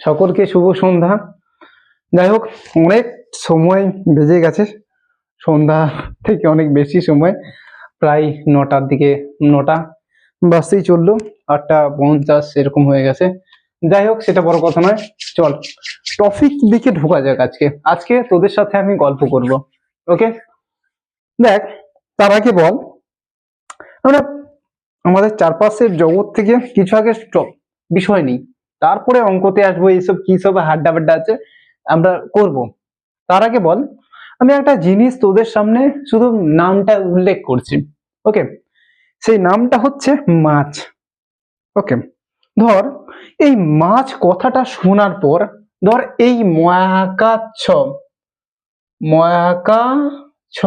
সকলকে শুভ সন্ধ্যা। যাই হোক অনেক সময় বেজে গেছে। সন্ধ্যা থেকে অনেক বেশি সময়, প্রায় নটার দিকে, নটা বাজতেই চলল। আটটা পঞ্চাশ এরকম হয়ে গেছে। যাই হোক সেটা বড় কথা নয়। চল টপিক দিকে ঢোকা যাক আজকে। আজকে তোদের সাথে আমি গল্প করব। ওকে দেখ, তার আগে বল, আমরা আমাদের চারপাশের জগৎ থেকে কিছু আগে বিষয় নেই। তারপরে অঙ্কতে আসব, এইসব কি সব হাড্ডা বাড্ডা আছে, আমরা করব। তার আগে বল, আমি একটা জিনিস তোদের সামনে শুধু নামটা উল্লেখ করছি, ওকে? সেই নামটা হচ্ছে মাছ, ওকে? ধর, এই মাছ কথাটা শোনার পর, ধর এই ময়াকাচ্ছ ছ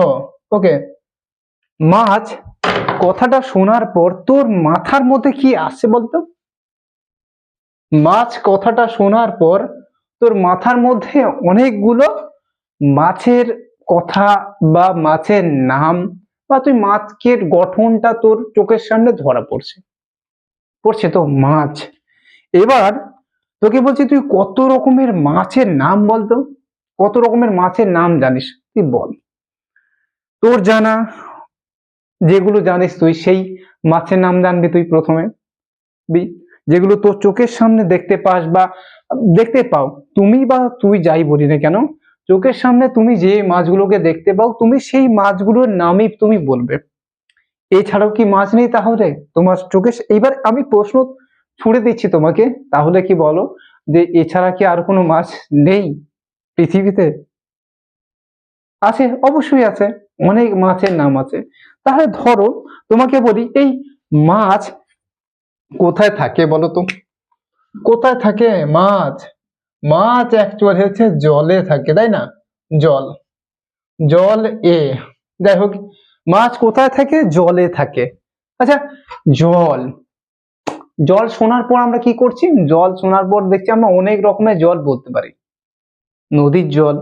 ওকে? মাছ কথাটা শোনার পর তোর মাথার মধ্যে কি আসে বলতো? মাছ কথাটা শোনার পর তোর মাথার মধ্যে অনেকগুলো মাছের কথা বা মাছের নাম বা তুই মাছের গঠনটা তোর চোখের সামনে ধরা পড়ছে। পড়ছে তো মাছ। এবার তোকে বলছি তুই কত রকমের মাছের নাম বলতো? কত রকমের মাছের নাম জানিস তুই বল। তোর জানা যেগুলো জানিস তুই, সেই মাছের নাম জানবি তুই প্রথমে। যেগুলো তোর চোখের সামনে দেখতে পাস বা দেখতে পাও, তুমি বা তুই যাই বলি না কেন, চোখের সামনে তুমি যে মাছগুলোকে দেখতে পাও, তুমি সেই মাছগুলোর নামই তুমি বলবে। এছাড়াও কি মাছ নেই তাহলে? তোমার চোখে এইবার আমি প্রশ্ন ছুড়ে দিচ্ছি তোমাকে, তাহলে কি বলো? যে এছাড়া কি আর কোনো মাছ নেই পৃথিবীতে? আছে, অবশ্যই আছে। অনেক মাছের নাম আছে। তাহলে ধরো তোমাকে বলি, এই মাছ কোথায় থাকে বলো তো? কোথায় থাকে মাছ? মাছ অ্যাকচুয়ালি হচ্ছে জলে থাকে, তাই না? জল। জল এ। যাই হোক, মাছ কোথায় থাকে? জলে থাকে। আচ্ছা জল। জল শোনার পর আমরা কি করছি? জল শোনার পর দেখছি আমরা অনেক রকমের জল বলতে পারি। নদীর জল,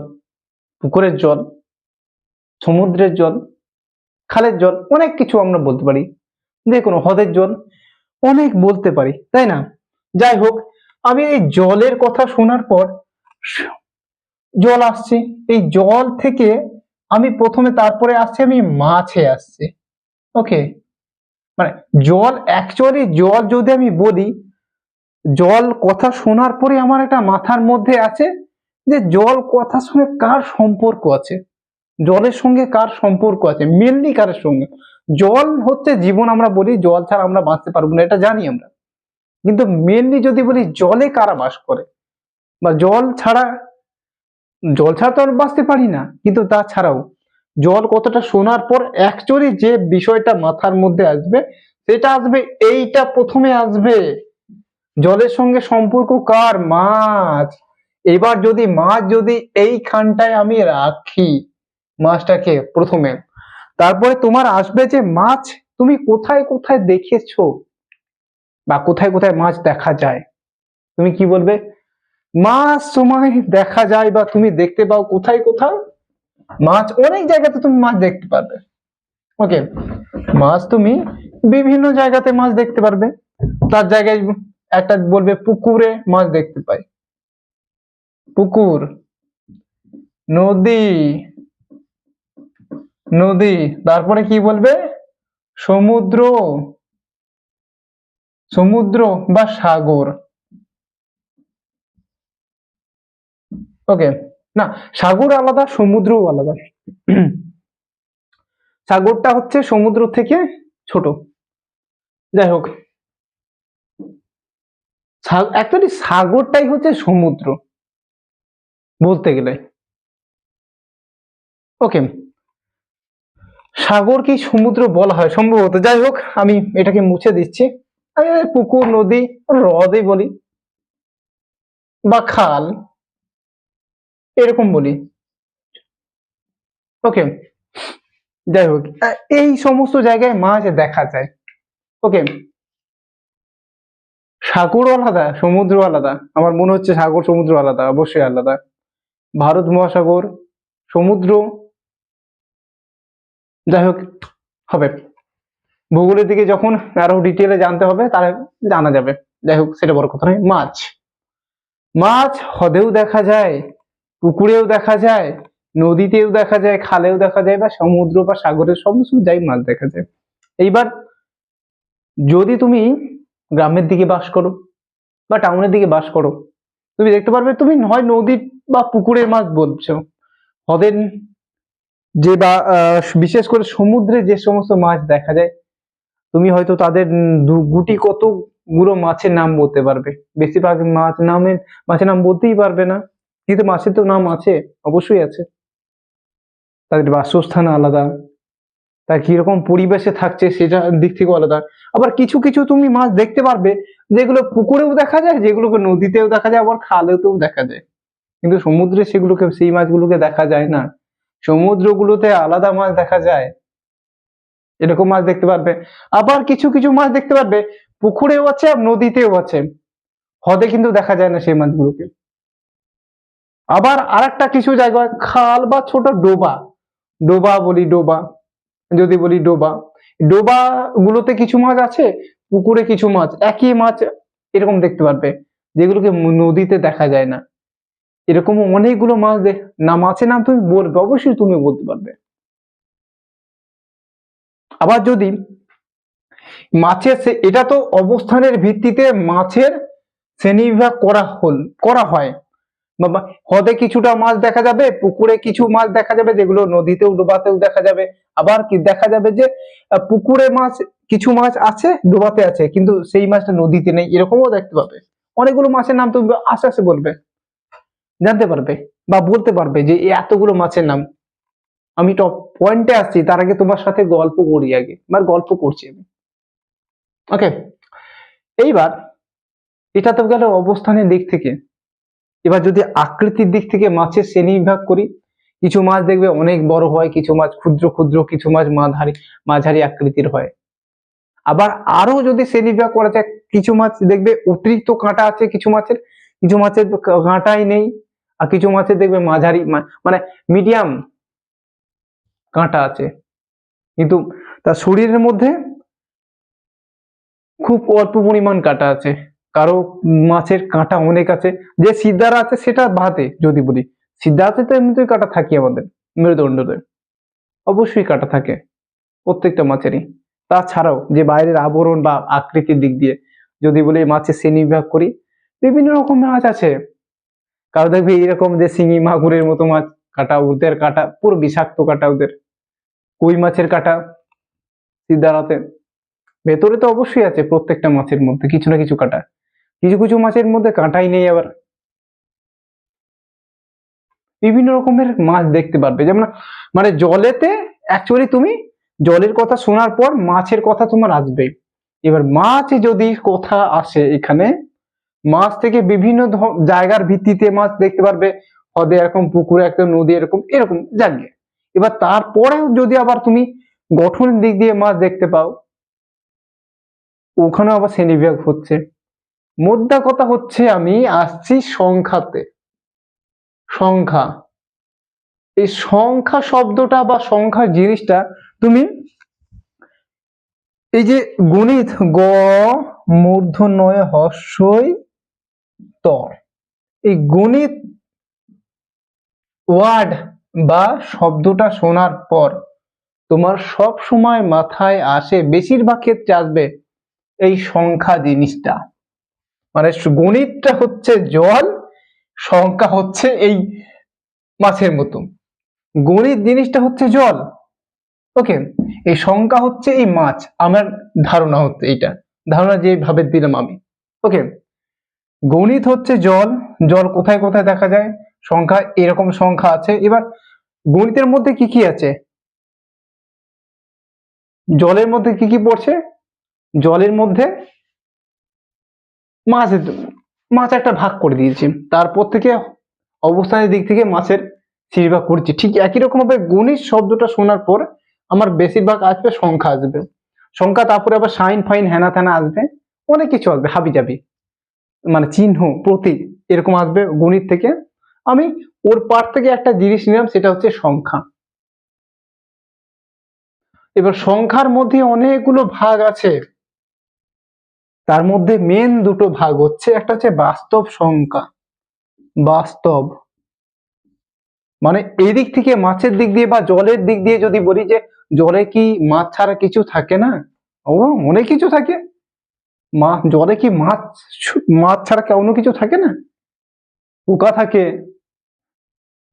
পুকুরের জল, সমুদ্রের জল খালের জল, অনেক কিছু আমরা বলতে পারি। যে কোনো হ্রদের জল, অনেক বলতে পারি, তাই না? যাই হোক, আমি এই জলের কথা শোনার পর জল আসছে। এই জল থেকে আমি প্রথমে তারপরে আসছে, আমি মাছে আসছে। ওকে? মানে জল অ্যাকচুয়ালি জল যদি আমি বলি, জল কথা শোনার পরে আমার একটা মাথার মধ্যে আছে যে জল কথার সঙ্গে কার সম্পর্ক আছে? জলের সঙ্গে কার সম্পর্ক আছে? মেনলি কারের সঙ্গে। জল হচ্ছে জীবন আমরা বলি, জল ছাড়া আমরা বাঁচতে পারব না, এটা জানি আমরা। কিন্তু মেনলি যদি বলি, জলে কারা বাস করে? বা জল ছাড়া জল ছাড়া তো আমরা বাঁচতে পারি না, কিন্তু তাছাড়াও জল কতটা শোনার পর অ্যাকচুয়ালি যে বিষয়টা মাথার মধ্যে আসবে, সেটা আসবে, এইটা প্রথমে আসবে। জলের সঙ্গে সম্পর্ক কার? মাছ। এবার যদি মাছ যদি এইখানটায় আমি রাখি মাছটাকে প্রথমে। তারপরে তোমার আসবে যে মাছ তুমি কোথায় কোথায় দেখেছ বা কোথায় কোথায় মাছ দেখা যায়। তুমি কি বলবে? মাছ সময় দেখা যায় বা তুমি দেখতে পাও কোথায় কোথাও মাছ অনেক জায়গাতে তুমি মাছ দেখতে পারবে। ওকে মাছ তুমি বিভিন্ন জায়গাতে মাছ দেখতে পারবে। তার জায়গায় একটা বলবে পুকুরে মাছ দেখতে পাই। পুকুর, নদী নদী। তারপরে কি বলবে? সমুদ্র। সমুদ্র বা সাগর। ওকে, না, সাগর আলাদা, সমুদ্রও আলাদা। সাগরটা হচ্ছে সমুদ্র থেকে ছোট। যাই হোক। অ্যাকচুয়ালি সাগরটাই হচ্ছে সমুদ্র, বলতে গেলে। ওকে। সাগর কি সমুদ্র বলা হয় সম্ভবত। যাই হোক, আমি এটাকে মুছে দিচ্ছি। পুকুর, নদী হ্রদে বলি, বা খাল, এরকম বলি। ওকে, যাই হোক, এই সমস্ত জায়গায় মাছ দেখা যায়। ওকে সাগর আলাদা সমুদ্র আলাদা। আমার মনে হচ্ছে সাগর সমুদ্র আলাদা, অবশ্যই আলাদা। ভারত মহাসাগর, সমুদ্র যাই হোক, হবে। ভূগোলের দিকে যখন আরও ডিটেলে জানতে হবে, তাহলে জানা যাবে। যাই হোক, সেটা বড় কথা নয়, মাছ। মাছ হ্রদেও দেখা যায়, পুকুরেও দেখা যায়, নদীতেও দেখা যায়, খালেও দেখা যায় বা সমুদ্র বা সাগরের সমস্ত যাই মাছ দেখা যায়। এইবার যদি তুমি গ্রামের দিকে বাস করো বা টাউনের দিকে বাস করো, তুমি দেখতে পারবে তুমি হয় নদীর বা পুকুরের মাছ বলছো। হ্রদের যে বা বিশেষ করে সমুদ্রে যে সমস্ত মাছ দেখা যায়, তুমি হয়তো তাদের গুটি কতগুলো মাছের নাম বলতে পারবে। বেশিরভাগ মাছ নামের, মাছের নাম বলতেই পারবে না। কিন্তু মাছের তো নাম আছে, অবশ্যই আছে। তাদের বাসস্থান আলাদা। তার কীরকম পরিবেশে থাকছে সেটা দিক থেকে আলাদা। আবার কিছু কিছু তুমি মাছ দেখতে পারবে, যেগুলো পুকুরেও দেখা যায়, যেগুলোকে নদীতেও দেখা যায়, আবার খালেতেও দেখা যায়। কিন্তু সমুদ্রে সেগুলোকে, সেই মাছগুলোকে দেখা যায় না। সমুদ্রগুলোতে আলাদা মাছ দেখা যায়। এরকম মাছ দেখতে পারবে। আবার কিছু কিছু মাছ দেখতে পারবে, পুকুরেও আছে আর নদীতেও আছে। হ্রদে কিন্তু দেখা যায় না সেই মাছগুলোকে। আবার আরেকটা কিছু জায়গায় খাল বা ছোট ডোবা। ডোবা বলি ডোবা, যদি বলি ডোবা। ডোবা গুলোতে কিছু মাছ আছে, পুকুরে কিছু মাছ। একই মাছ এরকম দেখতে পারবে, যেগুলোকে নদীতে দেখা যায় না। এরকম অনেকগুলো মাছ দেখ না মাছের নাম তুমি বলবে অবশ্যই তুমি বলতে পারবে। আবার যদি মাছের এটা তো অবস্থানের ভিত্তিতে মাছের শ্রেণীবিভাগ করা হল, করা হয়। হ্রদে কিছুটা মাছ দেখা যাবে, পুকুরে কিছু মাছ দেখা যাবে, যেগুলো নদীতেও, ডোবাতেও দেখা যাবে। আবার কি, দেখা যাবে যে পুকুরে মাছ, কিছু মাছ আছে, ডোবাতে আছে, কিন্তু সেই মাছটা নদীতে নেই, এরকমও দেখতে পাবে। অনেকগুলো মাছের নাম তুমি আস্তে আস্তে বলবে। জানতে পারবে বা বলতে পারবে যে এতগুলো মাছের নাম। আমি টপ পয়েন্টে আসছি, তার আগে তোমার সাথে গল্প করি আগে, বা গল্প করছি আমি। ওকে এইবার এটা তো গেল অবস্থানের দিক থেকে। এবার যদি আকৃতির দিক থেকে মাছের শ্রেণি বিভাগ করি, কিছু মাছ দেখবে অনেক বড় হয়, কিছু মাছ ক্ষুদ্র ক্ষুদ্র, কিছু মাছ মাঝারি মাঝারি আকৃতির হয়। আবার আরও যদি শ্রেণি বিভাগ করা যায়, কিছু মাছ দেখবে অতিরিক্ত কাঁটা আছে কিছু মাছের কিছু মাছের কাঁটাই নেই। আর কিছু মাছের দেখবে মাঝারি মানে মিডিয়াম কাঁটা আছে। কিন্তু তার শরীরের মধ্যে খুব অল্প পরিমাণ কাঁটা আছে। কারও মাছের কাঁটা অনেক আছে। যে সিদ্ধারা আছে সেটা বাদে যদি বলি। সিদ্ধাতে তো এমনিতেই কাঁটা থাকে আমাদের, মেরুদণ্ডতে। অবশ্যই কাঁটা থাকে, প্রত্যেকটা মাছেরই। তাছাড়াও যে বাইরের আবরণ বা আকৃতির দিক দিয়ে যদি বলি মাছের শ্রেণি বিভাগ করি, বিভিন্ন রকম মাছ আছে। কারও দেখবে এরকম যে শিঙি মাগুরের মতো মাছ কাটা ওদের কাটা, পুরো বিষাক্ত কাটা ওদের। কই মাছের কাটা সিদ্ধারাতে? ভেতরে তো অবশ্যই আছে প্রত্যেকটা মাছের মধ্যে, কিছু না কিছু কাটা। কিছু কিছু মাছের মধ্যে কাঁটাই নেই আবার। বিভিন্ন রকমের মাছ দেখতে পারবে। যেমন মানে জলেতে অ্যাকচুয়ালি তুমি জলের কথা শোনার পর মাছের কথা তোমার আসবে এবার মাছ যদি কথা আসে এখানে মাছ থেকে বিভিন্ন জায়গার ভিত্তিতে মাছ দেখতে পারবে। হ্রদে এরকম পুকুরে একটা নদী এরকম এরকম জাগে এবার তারপরেও যদি আবার তুমি গঠনের দিক দিয়ে মাছ দেখতে পাও ওখানেও আবার শ্রেণীবিভাগ হচ্ছে। মোদ্দা কথা হচ্ছে আমি আসছি সংখ্যাতে। সংখ্যা। এই সংখ্যা শব্দটা বা সংখ্যা জিনিসটা তুমি এই যে গণিত গ, মূর্ধন্যয়, হর্ষই ত এই গণিত ওয়ার্ড বা শব্দটা শোনার পর তোমার সব সময় মাথায় আসে, বেশিরভাগ ক্ষেত্রে আসবে এই সংখ্যা জিনিসটা। মানে গণিতটা হচ্ছে জল, সংখ্যা হচ্ছে এই মাছের মতো। গণিত জিনিসটা হচ্ছে জল। ওকে এই সংখ্যা হচ্ছে এই মাছ। আমার ধারণা হচ্ছে এইটা। ধারণা যেভাবে দিলাম আমি। ওকে গণিত হচ্ছে জল। জল কোথায় কোথায় দেখা যায়? সংখ্যা, এরকম সংখ্যা আছে। এবার গণিতের মধ্যে কি কি আছে? জলের মধ্যে কি কি পড়ছে? জলের মধ্যে মাছ মাছ একটা ভাগ করে দিয়েছি। তারপর থেকে অবস্থানের দিক থেকে মাছের সিরিভাগ করছি। ঠিক একই রকম ভাবে গণিত শব্দটা শোনার পর আমার বেশিরভাগ আসবে সংখ্যা আসবে। সংখ্যা তারপরে আবার সাইন, ফাইন হ্যানা ত্যানা আসবে। অনেক কিছু আসবে হাবি যাবি মানে চিহ্ন, প্রতীক এরকম আসবে গণিত থেকে। আমি ওর পার থেকে একটা জিনিস নিলাম, সেটা হচ্ছে সংখ্যা। এবার সংখ্যার মধ্যে অনেকগুলো ভাগ আছে। তার মধ্যে মেন দুটো ভাগ হচ্ছে, একটা হচ্ছে বাস্তব সংখ্যা। বাস্তব। মানে এদিক থেকে মাছের দিক দিয়ে বা জলের দিক দিয়ে যদি বলি যে, জলে কি মাছ ছাড়া কিছু থাকে না? ও অনেক কিছু থাকে। মাছ, জলে কি মাছ মাছ ছাড়া অন্য কিছু থাকে না? পোকা থাকে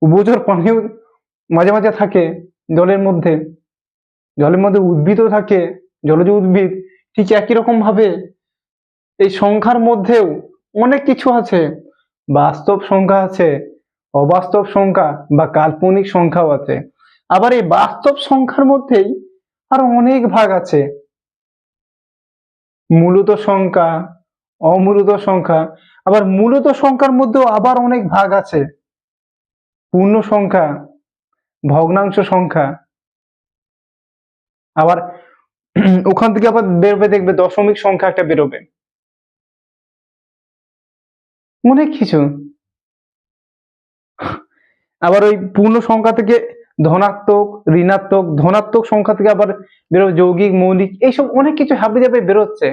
উভচর পানিও মাঝে মাঝে থাকে জলের মধ্যে। জলের মধ্যে উদ্ভিদও থাকে, জলজ উদ্ভিদ। ঠিক একই রকম ভাবে এই সংখ্যার মধ্যেও অনেক কিছু আছে। বাস্তব সংখ্যা আছে, অবাস্তব সংখ্যা বা কাল্পনিক সংখ্যাও আছে। আবার এই বাস্তব সংখ্যার মধ্যেই আরও অনেক ভাগ আছে। মূলত সংখ্যা, অমূলত সংখ্যা। আবার মূলত সংখ্যার মধ্যেও আবার অনেক ভাগ আছে। পূর্ণ সংখ্যা, ভগ্নাংশ সংখ্যা। আবার ওখান থেকে আবার বেরোবে দেখবে দশমিক সংখ্যা একটা বেরোবে। অনেক কিছু। আবার ওই পূর্ণ সংখ্যা থেকে ধনাত্মক, ঋণাত্মক, ধনাত্মক সংখ্যা থেকে আবার বেরোবে যৌগিক, মৌলিক, এইসব অনেক কিছু হাবি যাবে বেরোচ্ছে।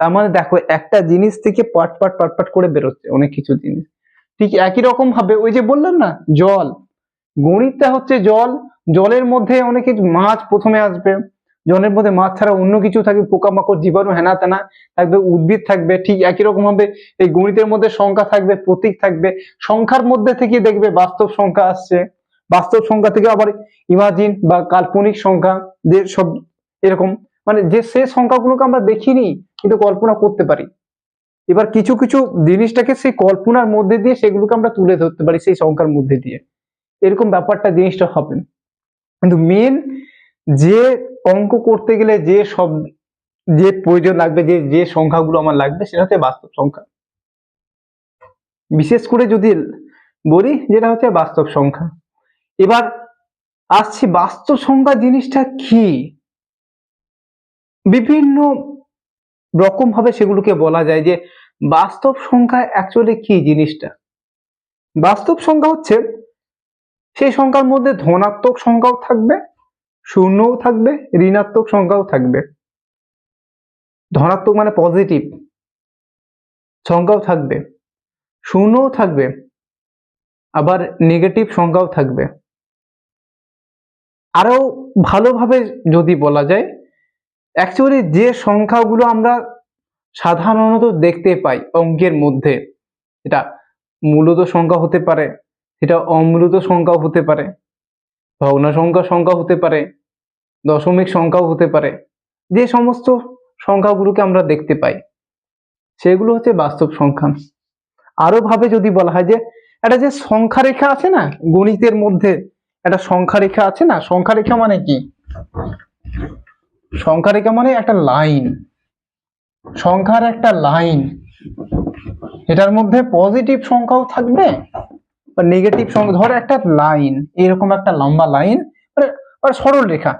তার মানে দেখো, একটা জিনিস থেকে পাট পাট পাট পাট করে বেরোচ্ছে অনেক কিছু জিনিস। ঠিক একই রকম ভাবে ওই যে বললাম না, জল। গণিতটা হচ্ছে জল। জলের মধ্যে অনেক কিছু, মাছ প্রথমে আসবে। জলের মধ্যে মাছ ছাড়া অন্য কিছু থাকবে, পোকামাকড়, জীবাণু হেনা তেনা থাকবে, উদ্ভিদ থাকবে, ঠিক একই রকম ভাবে এই গণিতের মধ্যে সংখ্যা থাকবে, প্রতীক থাকবে। সংখ্যার মধ্যে থেকে দেখবে বাস্তব সংখ্যা আসছে। বাস্তব সংখ্যা থেকে আবার ইমাজিন বা কাল্পনিক সংখ্যা যে সব এরকম মানে যে সে সংখ্যাগুলোকে আমরা দেখিনি, কিন্তু কল্পনা করতে পারি। এবার কিছু কিছু জিনিসটাকে সেই কল্পনার মধ্যে দিয়ে সেগুলোকে আমরা তুলে ধরতে পারি সেই সংখ্যার মধ্যে দিয়ে। এরকম ব্যাপারটা জিনিসটা হবে। কিন্তু মেন যে অঙ্ক করতে গেলে যে সব, যে প্রয়োজন লাগবে, যে যে সংখ্যাগুলো আমার লাগবে, সেটা হচ্ছে বাস্তব সংখ্যা। বিশেষ করে যদি বলি, যেটা হচ্ছে বাস্তব সংখ্যা। এবার আসছি বাস্তব সংখ্যা জিনিসটা কি? বিভিন্ন রকম ভাবে সেগুলোকে বলা যায় যে বাস্তব সংখ্যা অ্যাকচুয়ালি কি জিনিসটা? বাস্তব সংখ্যা হচ্ছে সেই সংখ্যার মধ্যে ধনাত্মক সংখ্যাও থাকবে, শূন্যও থাকবে, ঋণাত্মক সংখ্যাও থাকবে। ধনাত্মক মানে পজিটিভ সংখ্যাও থাকবে, শূন্যও থাকবে, আবার নেগেটিভ সংখ্যাও থাকবে। আরও ভালোভাবে যদি বলা যায় অ্যাকচুয়ালি যে সংখ্যাগুলো আমরা সাধারণত দেখতে পাই অঙ্কের মধ্যে, এটা মূলত সংখ্যা হতে পারে, এটা অমূলত সংখ্যাও হতে পারে, ভগ্ন সংখ্যা সংখ্যা হতে পারে, দশমিক সংখ্যাও হতে পারে, যে সমস্ত সংখ্যাগুলোকে আমরা দেখতে পাই, সেগুলো হচ্ছে বাস্তব সংখ্যা। আরও ভাবে যদি বলা হয় যে, একটা যে সংখ্যা রেখা আছে না, গণিতের মধ্যে একটা সংখ্যা রেখা আছে না? সংখ্যা রেখা মানে কি? সংখ্যা রেখা মানে একটা লাইন সংখ্যার একটা লাইন এটার মধ্যে পজিটিভ সংখ্যাও থাকবে, বা নেগেটিভ সংখ্যা ধর একটা লাইন এরকম একটা লম্বা লাইন মানে সরল রেখা।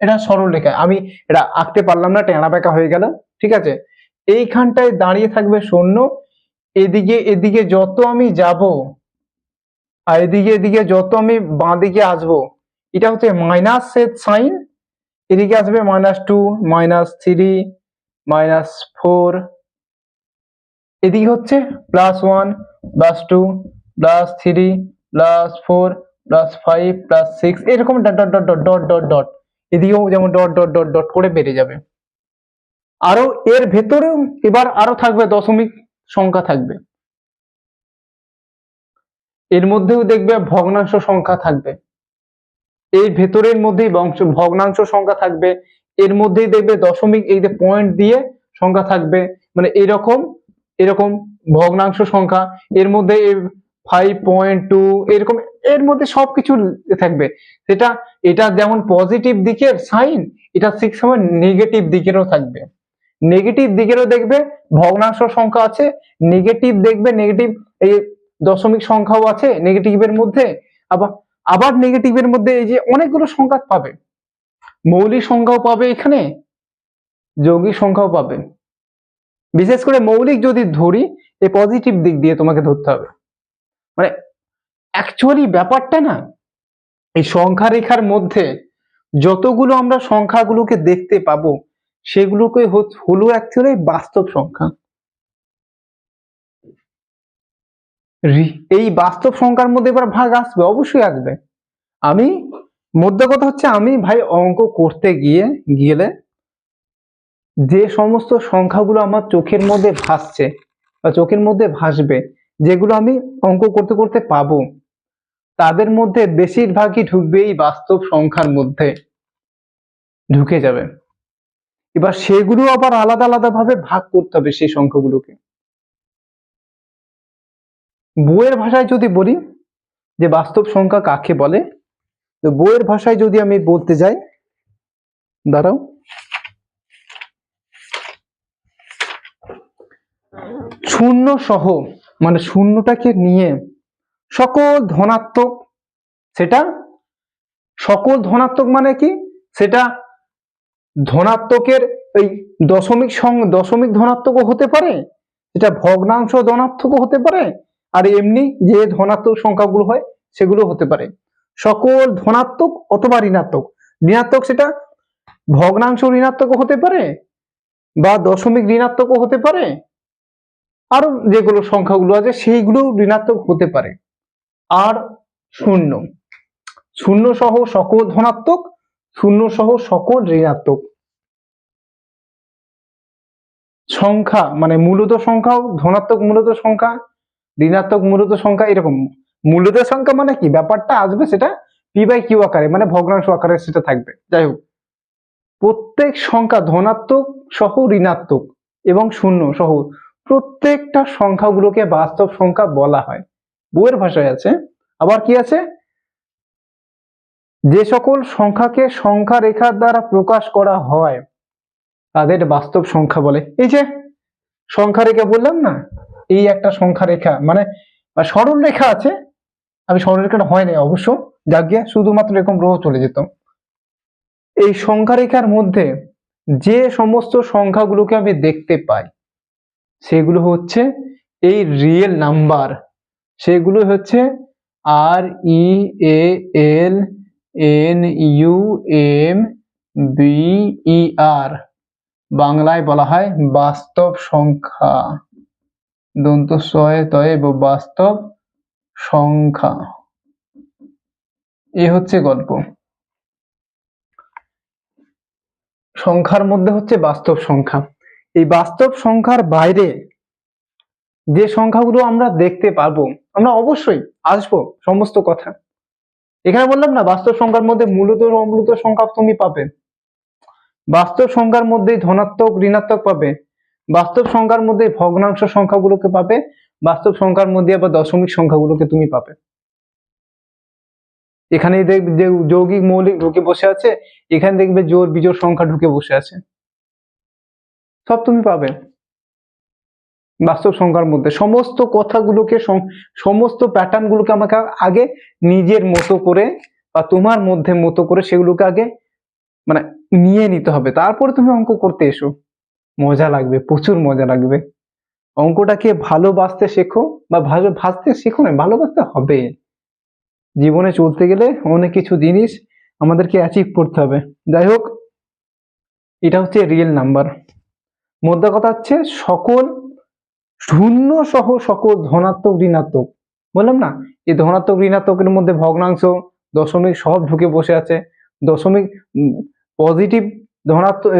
এটা সরল রেখা। আমি এটা আঁকতে পারলাম না, টেনা বেঁকা হয়ে গেল, ঠিক আছে? এইখানটায় দাঁড়িয়ে থাকবে শূন্য, এদিকে এদিকে যত আমি যাব আর এদিকে এদিকে যত আমি বাঁ দিকে আসব, এটা হচ্ছে মাইনাস সাইন এদিকে আসবে minus two minus three minus four এদিকে হচ্ছে plus one plus two plus three plus four plus five plus six এরকম dot dot dot dot dot dot dot এদিকেও যেমন ডট ডট ডট ডট করে বেড়ে যাবে। আরও এর ভেতরেও এবার আরও থাকবে দশমিক সংখ্যা থাকবে। এর মধ্যেও দেখবে ভগ্নাংশ সংখ্যা থাকবে। এই ভেতরের মধ্যেই বংশ, ভগ্নাংশ সংখ্যা থাকবে। এর মধ্যেই দেখবে দশমিক, এই যে পয়েন্ট দিয়ে সংখ্যা থাকবে। মানে এরকম এরকম ভগ্নাংশ সংখ্যা। এর মধ্যে ফাইভ পয়েন্ট টু এরকম, এর মধ্যে সবকিছু থাকবে। সেটা, এটা যেমন পজিটিভ দিকের সাইন এটা ঠিক সময় নেগেটিভ দিকেরও থাকবে। নেগেটিভ দিকেরও দেখবে ভগ্নাংশ সংখ্যা আছে নেগেটিভ দেখবে নেগেটিভ এই দশমিক সংখ্যাও আছে নেগেটিভের মধ্যে, আবার আবার নেগেটিভের মধ্যে এই যে অনেকগুলো সংখ্যা পাবে। মৌলিক সংখ্যাও পাবে এখানে, যৌগিক সংখ্যাও পাবে। বিশেষ করে মৌলিক যদি ধরি এই পজিটিভ দিক দিয়ে তোমাকে ধরতে হবে। মানে অ্যাকচুয়ালি ব্যাপারটা না, এই সংখ্যা রেখার মধ্যে যতগুলো আমরা সংখ্যাগুলোকে দেখতে পাবো, সেগুলোকে হলো অ্যাকচুয়ালি বাস্তব সংখ্যা রি- এই বাস্তব সংখ্যার মধ্যে এবার ভাগ আসবে, অবশ্যই আসবে। আমি মধ্যে কথা হচ্ছে আমি ভাই অঙ্ক করতে গিয়ে, গেলে যে সমস্ত সংখ্যাগুলো আমার চোখের মধ্যে ভাসছে বা চোখের মধ্যে ভাসবে, যেগুলো আমি অঙ্ক করতে করতে পাবো, তাদের মধ্যে বেশিরভাগই ঢুকবে এই বাস্তব সংখ্যার মধ্যে। ঢুকে যাবে। এবার সেগুলো আবার আলাদা আলাদাভাবে ভাগ করতে হবে সেই সংখ্যাগুলোকে। বইয়ের ভাষায় যদি বলি, যে বাস্তব সংখ্যা কাকে বলে, তো বইয়ের ভাষায় যদি আমি বলতে যাই, দাঁড়াও। শূন্য সহ মানে শূন্যটাকে নিয়ে সকল ধনাত্মক, সেটা সকল ধনাত্মক মানে কি? সেটা ধনাত্মকের এই দশমিক সং, দশমিক ধনাত্মকও হতে পারে এটা ভগ্নাংশ ধনাত্মকও হতে পারে আর এমনি যে ধনাত্মক সংখ্যাগুলো হয়, সেগুলো হতে পারে। সকল ধনাত্মক অথবা ঋণাত্মক। ঋণাত্মক সেটা ভগ্নাংশ ঋণাত্মকও হতে পারে বা দশমিক ঋণাত্মকও হতে পারে। আর যেগুলো সংখ্যাগুলো আছে, সেইগুলো ঋণাত্মক হতে পারে। আর শূন্য। শূন্য সহ সকল ধনাত্মক, শূন্য সহ সকল ঋণাত্মক। সংখ্যা মানে মূলত সংখ্যাও ধনাত্মক মূলত সংখ্যা ঋণাত্মক মূলত সংখ্যা এরকম। মূলত সংখ্যা মানে কি? ব্যাপারটা আসবে সেটা পি বাই কিউ আকারে মানে ভগ্নাংশ আকারে সেটা থাকবে। যাই হোক। প্রত্যেক সংখ্যা ধনাত্মক সহ ঋণাত্মক এবং শূন্য সহ প্রত্যেকটা সংখ্যাগুলোকে বাস্তব সংখ্যা বলা হয়। বইয়ের ভাষায় আছে। আবার কি আছে? যে সকল সংখ্যাকে সংখ্যা রেখার দ্বারা প্রকাশ করা হয়, তাদের বাস্তব সংখ্যা বলে। এই যে সংখ্যা রেখা বললাম না? এই একটা সংখ্যা রেখা মানে সরল রেখা আছে। আমি সরল রেখাটা হয় না অবশ্য, যাক গিয়ে শুধুমাত্র এরকম রোহ চলে যেত। এই সংখ্যা রেখার মধ্যে যে সমস্ত সংখ্যাগুলোকে আমি দেখতে পাই, সেগুলো হচ্ছে এই রিয়েল নাম্বার সেগুলো হচ্ছে R E A L N U M B E R বাংলায় বলা হয় বাস্তব সংখ্যা। দন্ত সয়ে তয়ে বাস্তব সংখ্যা। এ হচ্ছে গল্প। সংখ্যার মধ্যে হচ্ছে বাস্তব সংখ্যা। এই বাস্তব সংখ্যার বাইরে যে সংখ্যাগুলো আমরা দেখতে পারব, আমরা অবশ্যই আসব সমস্ত কথা। এখানে বললাম না, বাস্তব সংখ্যার মধ্যে মূলত অমূলত সংখ্যা তুমি পাবে। বাস্তব সংখ্যার মধ্যে ধনাত্মক, ঋণাত্মক পাবে। বাস্তব সংখ্যার মধ্যে ভগ্নাংশ সংখ্যাগুলোকে পাবে, বাস্তব সংখ্যার মধ্যে আবার দশমিক সংখ্যাগুলোকে তুমি পাবে। এখানেই দেখবে যে যৌগিক মৌলিক ঢুকে বসে আছে, এখানে দেখবে জোর বিজোড় সংখ্যা ঢুকে বসে আছে। সব তুমি পাবে। বাস্তব সংখ্যার মধ্যে সমস্ত কথাগুলোকে, সম- সমস্ত প্যাটার্নগুলোকে আমাকে আগে নিজের মতো করে বা তোমার মধ্যে মতো করে সেগুলোকে আগে মানে নিয়ে নিতে হবে। তারপরে তুমি অঙ্ক করতে এসো। মজা লাগবে, প্রচুর মজা লাগবে। অঙ্কটাকে ভালোবাসতে শেখো বা ভালো ভাসতে শেখো না, ভালোবাসতে হবে। জীবনে চলতে গেলে অনেক কিছু জিনিস আমাদেরকে অ্যাচিভ করতে হবে। যাই হোক, এটা হচ্ছে রিয়েল নাম্বার মোদ্দা কথা হচ্ছে সকল শূন্য সহ সকল ধনাত্মক ঋণাত্মক। বললাম না, এই ধনাত্মক ঋণাত্মকের মধ্যে ভগ্নাংশ দশমিক সব ঢুকে বসে আছে। দশমিক পজিটিভ ধনাত্মক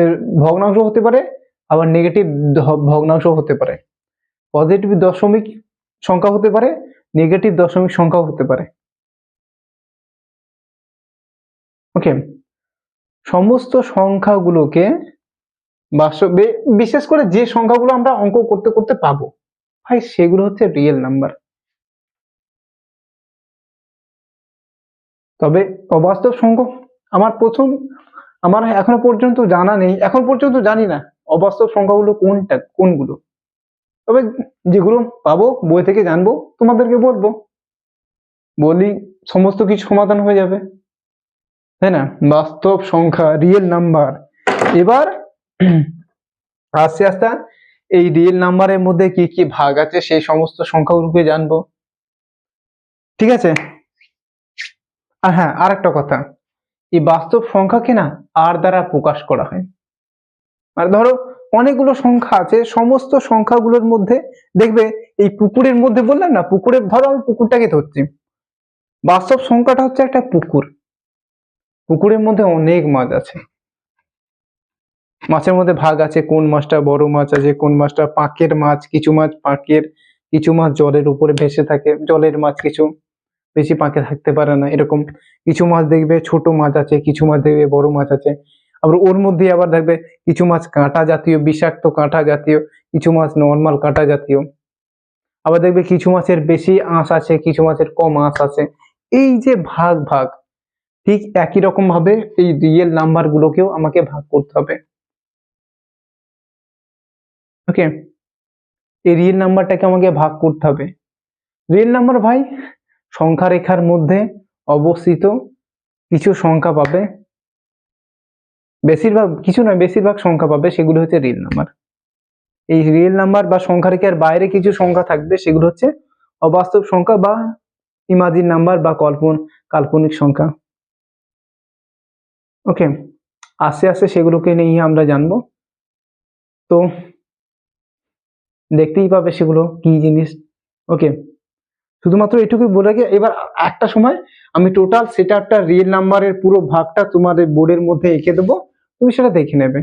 ভগ্নাংশ হতে পারে আবার নেগেটিভ ভগ্নাংশ হতে পারে। পজিটিভ দশমিক সংখ্যা হতে পারে নেগেটিভ দশমিক সংখ্যাও হতে পারে। ওকে সমস্ত সংখ্যাগুলোকে বাস্তবে বিশেষ করে যে সংখ্যাগুলো আমরা অঙ্ক করতে করতে পাবো, ভাই সেগুলো হচ্ছে রিয়েল নাম্বার তবে অবাস্তব সংখ্যা আমার প্রথম আমার এখনও পর্যন্ত জানা নেই, এখন পর্যন্ত জানি না। অবাস্তব সংখ্যাগুলো কোনটা, কোনগুলো? তবে যেগুলো পাবো, বই থেকে জানব, তোমাদেরকে বলব। বলি সমস্ত কিছু সমাধান হয়ে যাবে। তাই না? বাস্তব সংখ্যা রিয়েল নাম্বার এবার আস্তে আস্তে, এই রিয়েল নাম্বারের মধ্যে কি কি ভাগ আছে, সেই সমস্ত সংখ্যাগুলোকে জানব। ঠিক আছে? আর হ্যাঁ আর একটা কথা। এই বাস্তব সংখ্যাকে না আর দ্বারা প্রকাশ করা হয়। আর ধরো অনেকগুলো সংখ্যা আছে, সমস্ত সংখ্যাগুলোর মধ্যে দেখবে এই পুকুরের মধ্যে বললাম না, পুকুরের ধরো আমি পুকুরটাকে ধরছি। বাস্তব সংখ্যাটা হচ্ছে একটা পুকুর। পুকুরের মধ্যে অনেক মাছ আছে। মাছের মধ্যে ভাগ আছে, কোন মাছটা বড় মাছ আছে, কোন মাছটা পাঁকের মাছ, কিছু মাছ পাঁকের, কিছু মাছ জলের উপরে ভেসে থাকে, জলের মাছ কিছু বেশি পাঁকে থাকতে পারে না, এরকম। কিছু মাছ দেখবে ছোট মাছ আছে, কিছু মাছ দেখবে বড় মাছ আছে। আবার ওর মধ্যে আবার দেখবে কিছু মাছ কাঁটা জাতীয়, বিষাক্ত কাঁটা জাতীয়, কিছু মাছ নর্মাল কাঁটা জাতীয়। আবার দেখবে কিছু মাছের বেশি আঁশ আছে, কিছু মাছের কম আঁশ আছে। এই যে ভাগ ভাগ, ঠিক একই রকম ভাবে এই রিয়েল নাম্বার গুলোকেও আমাকে ভাগ করতে হবে। ওকে এই রিয়েল নাম্বারটাকে আমাকে ভাগ করতে হবে। রিয়েল নাম্বার ভাই সংখ্যা রেখার মধ্যে অবস্থিত কিছু সংখ্যা পাবে বেশিরভাগ, কিছু নয়, বেশিরভাগ সংখ্যা পাবে, সেগুলো হচ্ছে রিয়েল নাম্বার এই রিয়েল নাম্বার বা সংখ্যা রেখার বাইরে কিছু সংখ্যা থাকবে, সেগুলো হচ্ছে অবাস্তব সংখ্যা বা ইমাজিন নাম্বার বা কল্পন, কাল্পনিক সংখ্যা। ওকে আস্তে আস্তে সেগুলোকে নিয়ে আমরা জানব। তো, দেখতেই পাবে সেগুলো কি জিনিস। ওকে শুধুমাত্র এটুকুই বলে গিয়ে, এবার একটা সময় আমি টোটাল সেটা একটা রিয়েল নাম্বারের পুরো ভাগটা তোমাদের বোর্ডের মধ্যে এঁকে দেবো। তুমি সেটা দেখে নেবে।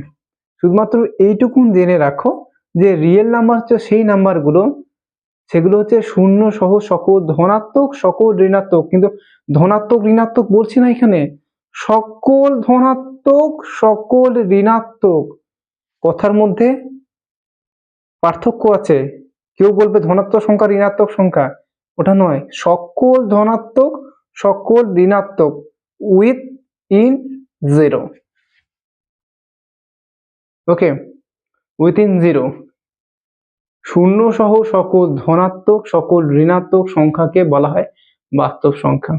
শুধুমাত্র এইটুকুন জেনে রাখো যে রিয়েল নাম্বার হচ্ছে সেই নাম্বারগুলো সেগুলো হচ্ছে শূন্য সহ সকল ধনাত্মক, সকল ঋণাত্মক। কিন্তু ধনাত্মক, ঋণাত্মক বলছি না এখানে। সকল ধনাত্মক, সকল ঋণাত্মক। কথার মধ্যে পার্থক্য আছে। কেউ বলবে ধনাত্মক সংখ্যা, ঋণাত্মক সংখ্যা। ওটা নয়। সকল ধনাত্মক, সকল ঋণাত্মক, within zero. Okay within zero শূন্য সহ সকল ধনাত্মক, সকল ঋণাত্মক সংখ্যাকে বলা হয় বাস্তব সংখ্যা।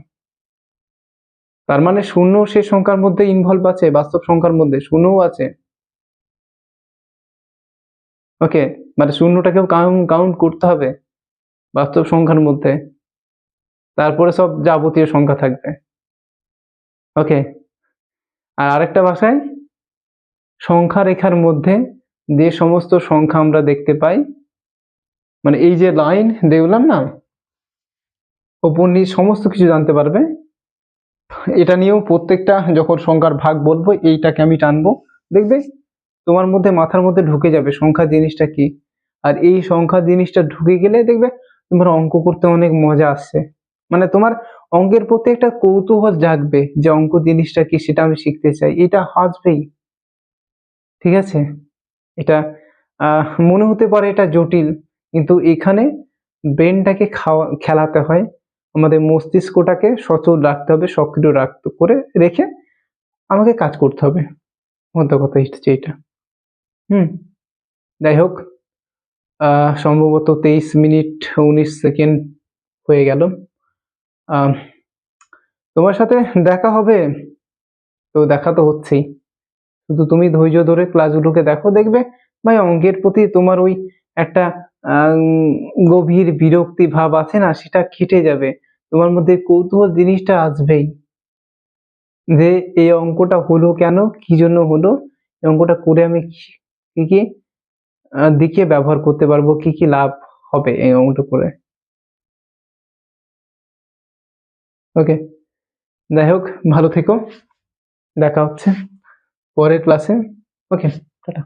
তার মানে শূন্য সে সংখ্যার মধ্যে ইনভলভ আছে, বাস্তব সংখ্যার মধ্যে শূন্যও আছে। ওকে মানে শূন্যটাকেও কাউন্ট করতে হবে বাস্তব সংখ্যার মধ্যে। তারপরে সব যাবতীয় সংখ্যা থাকবে। ওকে আর আরেকটা ভাষায় সংখ্যা রেখার মধ্যে যে সমস্ত সংখ্যা আমরা দেখতে পাই মানে এই যে লাইন দেখলাম না ওপর নিয়ে সমস্ত কিছু জানতে পারবে। এটা নিয়েও প্রত্যেকটা যখন সংখ্যার ভাগ বলব, এইটাকে আমি টানবো। দেখবে তোমার মধ্যে মাথার মধ্যে ঢুকে যাবে সংখ্যা জিনিসটা কি। আর এই সংখ্যা জিনিসটা ঢুকে গেলে দেখবে তোমার অঙ্ক করতে অনেক মজা আসছে। মানে তোমার অঙ্কের প্রতি একটা কৌতূহল জাগবে যে অঙ্ক জিনিসটা কি সেটা আমি শিখতে চাই, এটা আসবেই। ঠিক আছে? এটা মনে হতে পারে এটা জটিল, কিন্তু এখানে ব্রেনটাকে খাওয়া, খেলাতে হয়। আমাদের মস্তিষ্কটাকে সচল রাখতে হবে, সক্রিয় রাখতে, করে রেখে আমাকে কাজ করতে হবে। মধ্যে কথা হচ্ছে এটা হুম, যাই হোক সম্ভবত তেইশ মিনিট উনিশ সেকেন্ড হয়ে গেল। তোমার সাথে দেখা হবে? তো দেখা তো হচ্ছেই। শুধু তুমি ধৈর্য ধরে ক্লাসগুলোকে দেখো, দেখবে ভাই অঙ্কের প্রতি তোমার ওই একটা গভীর বিরক্তি ভাব আছে না, সেটা খেটে যাবে। তোমার মধ্যে কৌতূহল জিনিসটা আসবেই। যে এই অঙ্কটা হলো কেন, কি জন্য হলো, এই অঙ্কটা করে আমি কি- কি দিকে ব্যবহার করতে পারব, কি কি লাভ হবে এই অঙ্কটা করে? ওকে যাই হোক, ভালো থেকো, দেখা হচ্ছে। পরের ক্লাসে ওকে টাটা।